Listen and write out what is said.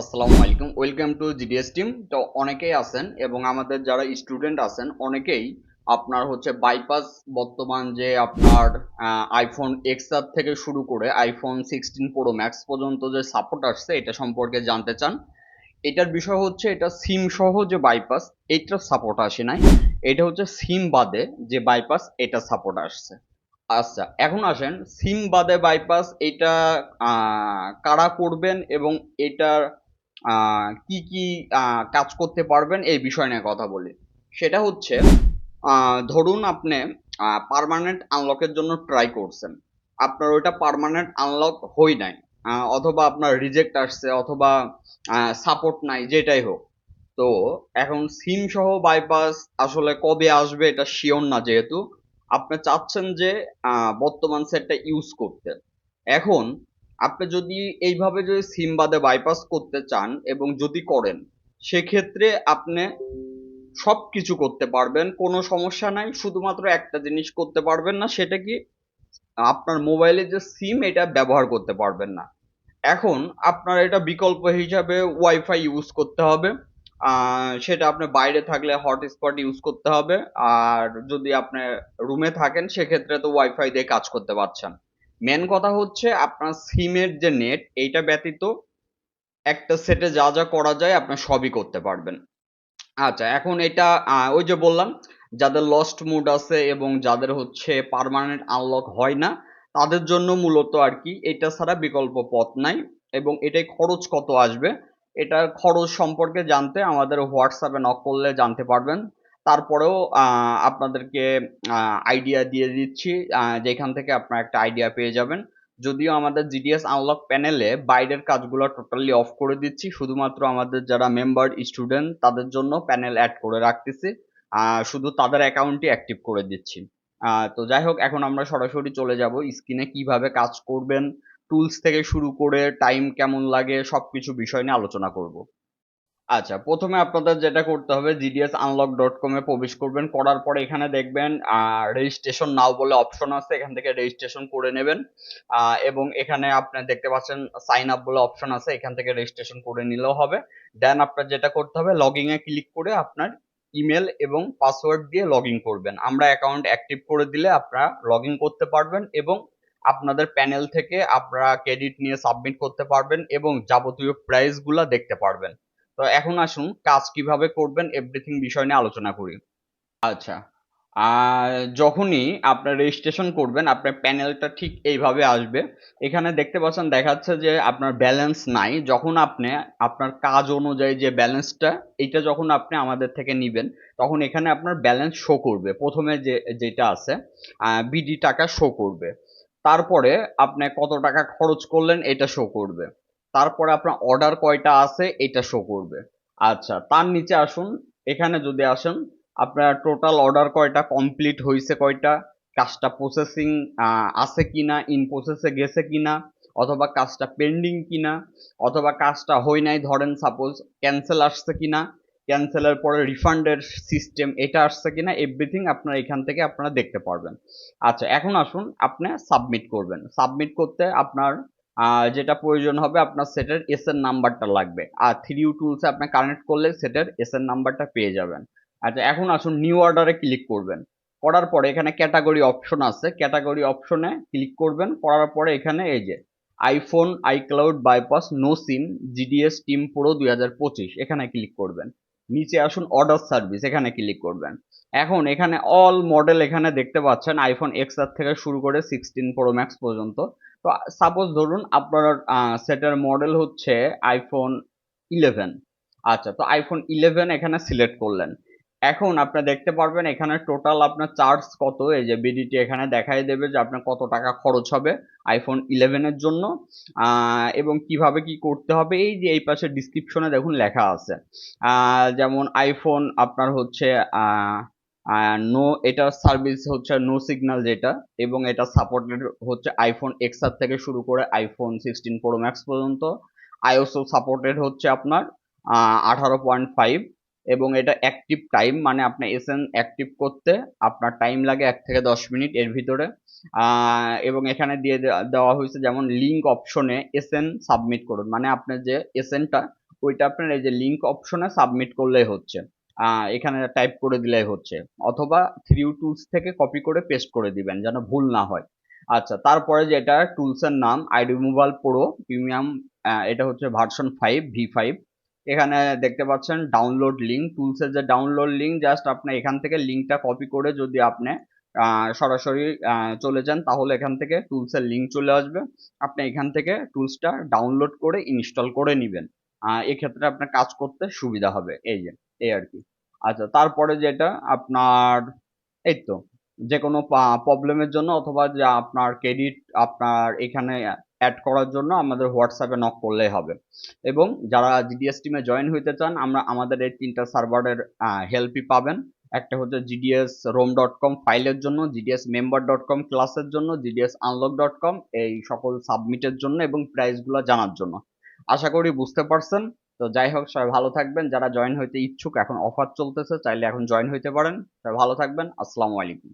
আসসালামু আলাইকুম। Welcome to GDS team তো অনেকেই আছেন এবং আমাদের যারা স্টুডেন্ট আছেন, অনেকেই আপনার হচ্ছে বাইপাস বর্তমান যে আপনার আইফোন এক্স এক্সআর থেকে শুরু করে আইফোন সিক্সটিন প্রো ম্যাক্স পর্যন্ত যে সাপোর্ট আসছে, এটা সম্পর্কে জানতে চান। এটার বিষয় হচ্ছে, এটা সিম সহ যে বাইপাস এইটার সাপোর্ট আসে নাই। এটা হচ্ছে সিম বাদে যে বাইপাস এটা সাপোর্ট আসছে। আচ্ছা এখন আসেন সিম বাদে বাইপাস এটা কারা করবেন এবং এটার কি কি কাজ করতে পারবেন এই বিষয় নিয়ে কথা বলি। সেটা হচ্ছে ধরুন আপনি পার্মানেন্ট আনলকের জন্য ট্রাই করছেন। আপনার ওইটা পার্মানেন্ট আনলক হই নাই অথবা আপনার রিজেক্ট আসছে, অথবা সাপোর্ট নাই, যেটাই হোক। তো, এখন সিম সহ বাইপাস আসলে কবে আসবে এটা শিওর না যেহেতু, আপনি চাচ্ছেন যে বর্তমান সেটটা ইউজ করতে। এখন আপনি যদি এইভাবে যদি সিম বাদে বাইপাস করতে চান এবং যদি করেন, সেক্ষেত্রে আপনি সব কিছু করতে পারবেন, কোনো সমস্যা নাই। শুধুমাত্র একটা জিনিস করতে পারবেন না, সেটা কি? আপনার মোবাইলে যে সিম এটা ব্যবহার করতে পারবেন না। এখন আপনার এটা বিকল্প হিসাবে ওয়াইফাই ইউজ করতে হবে। সেটা আপনি বাইরে থাকলে হটস্পট ইউজ করতে হবে। আর যদি আপনি রুমে থাকেন, সেক্ষেত্রে তো ওয়াইফাই দিয়ে কাজ করতে পারছেন। মেন কথা হচ্ছে আপনার সিমের যে নেট এইটা ব্যতীত একটা সেটে যা যা করা যায় আপনার সবই করতে পারবেন। আচ্ছা এখন এটা ওই যে বললাম, যাদের লস্ট মুড আছে এবং যাদের হচ্ছে পার্মানেন্ট আনলক হয় না, তাদের জন্য মূলত আর কি, এটা ছাড়া বিকল্প পথ নাই এবং এটাই খরচ কত আসবে, এটার খরচ সম্পর্কে জানতে আমাদের হোয়াটসঅ্যাপে নক করলে জানতে পারবেন। তারপরেও আপনাদেরকে আইডিয়া দিয়ে দিচ্ছি যেখান থেকে আপনারা একটা আইডিয়া পেয়ে যাবেন। যদিও আমাদের জিডিএস আনলক প্যানেলে বাইরের কাজগুলো টোটালি অফ করে দিচ্ছি, শুধুমাত্র আমাদের যারা মেম্বার স্টুডেন্ট তাদের জন্য প্যানেল অ্যাড করে রাখতেছি। শুধু তাদের অ্যাকাউন্টই অ্যাক্টিভ করে দিচ্ছি। তো যাই হোক, এখন আমরা সরাসরি চলে যাব। স্ক্রিনে কীভাবে কাজ করবেন টুলস থেকে শুরু করে টাইম কেমন লাগে, সবকিছু বিষয় নিয়ে আলোচনা করব। আচ্ছা প্রথমে আপনাদের যেটা করতে হবে জিডিএস আনলক ডট কমে প্রবেশ করবেন, করার পরে এখানে দেখবেন রেজিস্ট্রেশন নাও বলে অপশন আছে, এখান থেকে রেজিস্ট্রেশন করে নেবেন। এবং এখানে আপনি দেখতে পাচ্ছেন সাইন আপ বলে অপশন আছে, এখান থেকে রেজিস্ট্রেশন করে নিলেও হবে। দেন আপনার যেটা করতে হবে লগইন এ ক্লিক করে আপনার ইমেল এবং পাসওয়ার্ড দিয়ে ইন করবেন। আমরা অ্যাকাউন্ট অ্যাক্টিভ করে দিলে আপনারা লগ ইন করতে পারবেন এবং আপনাদের প্যানেল থেকে আপনারা ক্রেডিট নিয়ে সাবমিট করতে পারবেন এবং যাবতীয় প্রাইসগুলা দেখতে পারবেন। তো এখন আসুন, কাজ কীভাবে করবেন এভরিথিং বিষয় নিয়ে আলোচনা করি। আচ্ছা যখনই আপনার রেজিস্ট্রেশন করবেন, আপনার প্যানেলটা ঠিক এইভাবে আসবে। এখানে দেখতে পাচ্ছেন, দেখাচ্ছে যে আপনার ব্যালেন্স নাই। যখন আপনি, আপনার কাজ অনুযায়ী যে ব্যালেন্সটা এইটা যখন আপনি আমাদের থেকে নিবেন, তখন এখানে আপনার ব্যালেন্স শো করবে। প্রথমে যে, যেটা আছে বিডি টাকা শো করবে। তারপরে আপনি কত টাকা খরচ করলেন, এটা শো করবে। তারপরে আপনার অর্ডার কয়টা আছে, এটা শো করবে। আচ্ছা তার নিচে আসুন, এখানে যদি আসেন, আপনার টোটাল অর্ডার কয়টা কমপ্লিট হয়েছে কয়টা, কাজটা প্রসেসিং আছে কিনা ইন প্রসেসে গেছে কিনা, অথবা কাজটা পেন্ডিং কিনা, অথবা কাজটা হয় নাই, ধরেন সাপোজ ক্যান্সেল আসছে কিনা ক্যান্সেলের পরে রিফান্ডের সিস্টেম এটা আসছে কিনা এভরিথিং আপনারা এখান থেকে আপনারা দেখতে পারবেন। আচ্ছা এখন আসুন, আপনি সাবমিট করবেন। সাবমিট করতে আপনার যেটা প্রয়োজন হবে আপনার সেটের এস এর নাম্বারটা লাগবে। আর থ্রি ইউ টুলসে আপনি কানেক্ট করলে সেটের এস এর নাম্বারটা পেয়ে যাবেন। আচ্ছা এখন আসুন নিউ অর্ডারে ক্লিক করবেন। করার পরে এখানে ক্যাটাগরি অপশন আছে। ক্যাটাগরি অপশনে ক্লিক করবেন। করার পরে এখানে এই যে iPhone iCloud bypass no SIM GDS team pro দুই হাজার পঁচিশ, এখানে ক্লিক করবেন। নিচে আসুন অর্ডার সার্ভিস এখানে ক্লিক করবেন। এখন এখানে অল মডেল এখানে দেখতে পাচ্ছেন আইফোন এক্স আর থেকে শুরু করে সিক্সটিন প্রো ম্যাক্স পর্যন্ত। তো সাপোজ ধরুন আপনার সেটের মডেল হচ্ছে আইফোন ইলেভেন আচ্ছা তো আইফোন ইলেভেন এখানে সিলেক্ট করলেন। এখন আপনি দেখতে পারবেন এখানে টোটাল আপনার চার্জ কত? এই যে বিডিটি এখানে দেখাই দেবে যে আপনার কত টাকা খরচ হবে আইফোন ইলেভেনের জন্য। এবং কীভাবে কি করতে হবে? এই যে এই পাশে ডিসক্রিপশনে দেখুন লেখা আছে। যেমন আইফোন আপনার হচ্ছে নো এটা সার্ভিস হচ্ছে নো সিগন্যাল যেটা, এবং এটা সাপোর্টেড হচ্ছে আইফোন এক্সআর থেকে শুরু করে আইফোন সিক্সটিন প্রো ম্যাক্স পর্যন্ত। আইওসও সাপোর্টেড হচ্ছে আপনার আঠারো পয়েন্ট ফাইভ এবং এটা অ্যাক্টিভ টাইম মানে আপনি এসএন অ্যাক্টিভ করতে আপনার টাইম লাগে এক থেকে দশ মিনিট এর ভিতরে। এবং এখানে দিয়ে দেওয়া হয়েছে যেমন লিঙ্ক অপশনে এসএন সাবমিট করুন। মানে আপনার যে এসএনটা ওইটা আপনার এই যে লিঙ্ক অপশনে সাবমিট করলেই হচ্ছে। এখানে টাইপ করে দিলেই হচ্ছে। অথবা থ্রি টুলস থেকে কপি করে পেস্ট করে দিবেন, যেন ভুল না হয়। আচ্ছা তারপরে যেটা টুলস এর নাম আইডি মোবাইল প্রো প্রিমিয়াম এটা হচ্ছে ভার্সন ফাইভ ভি ফাইভ এখানে দেখতে পাচ্ছেন ডাউনলোড লিঙ্ক টুলস এর যে ডাউনলোড লিঙ্ক জাস্ট আপনি এখান থেকে লিঙ্কটা কপি করে যদি আপনি সরাসরি চলে যান, তাহলে এখান থেকে টুলস এর লিঙ্ক চলে আসবে। আপনি এখান থেকে টুলসটা ডাউনলোড করে ইনস্টল করে নেবেন। এক্ষেত্রে আপনার কাজ করতে সুবিধা হবে। এই যে। এই আর কি। আচ্ছা তারপরে যেটা আপনার, এই তো যে কোনো প্রবলেমের জন্য অথবা যে আপনার ক্রেডিট আপনার এখানে অ্যাড করার জন্য আমাদের হোয়াটসঅ্যাপে নক করলেই হবে। এবং যারা জিডিএস টিমে জয়েন হইতে চান, আমরা, আমাদের এই তিনটা সার্ভারের হেল্পই পাবেন। একটা হচ্ছে জিডিএস রোম ডট কম ফাইলের জন্য জিডিএস মেম্বার ডট কম ক্লাসের জন্য জিডিএস আনলক ডট কম এই সকল সাবমিটের জন্য এবং প্রাইসগুলো জানার জন্য। আশা করি বুঝতে পারছেন। তো যাই হোক, সবাই ভালো থাকবেন। যারা জয়েন হইতে ইচ্ছুক, এখন অফার চলতেছে, চাইলে এখন জয়েন হইতে পারেন। সবাই ভালো থাকবেন। আসসালামু আলাইকুম।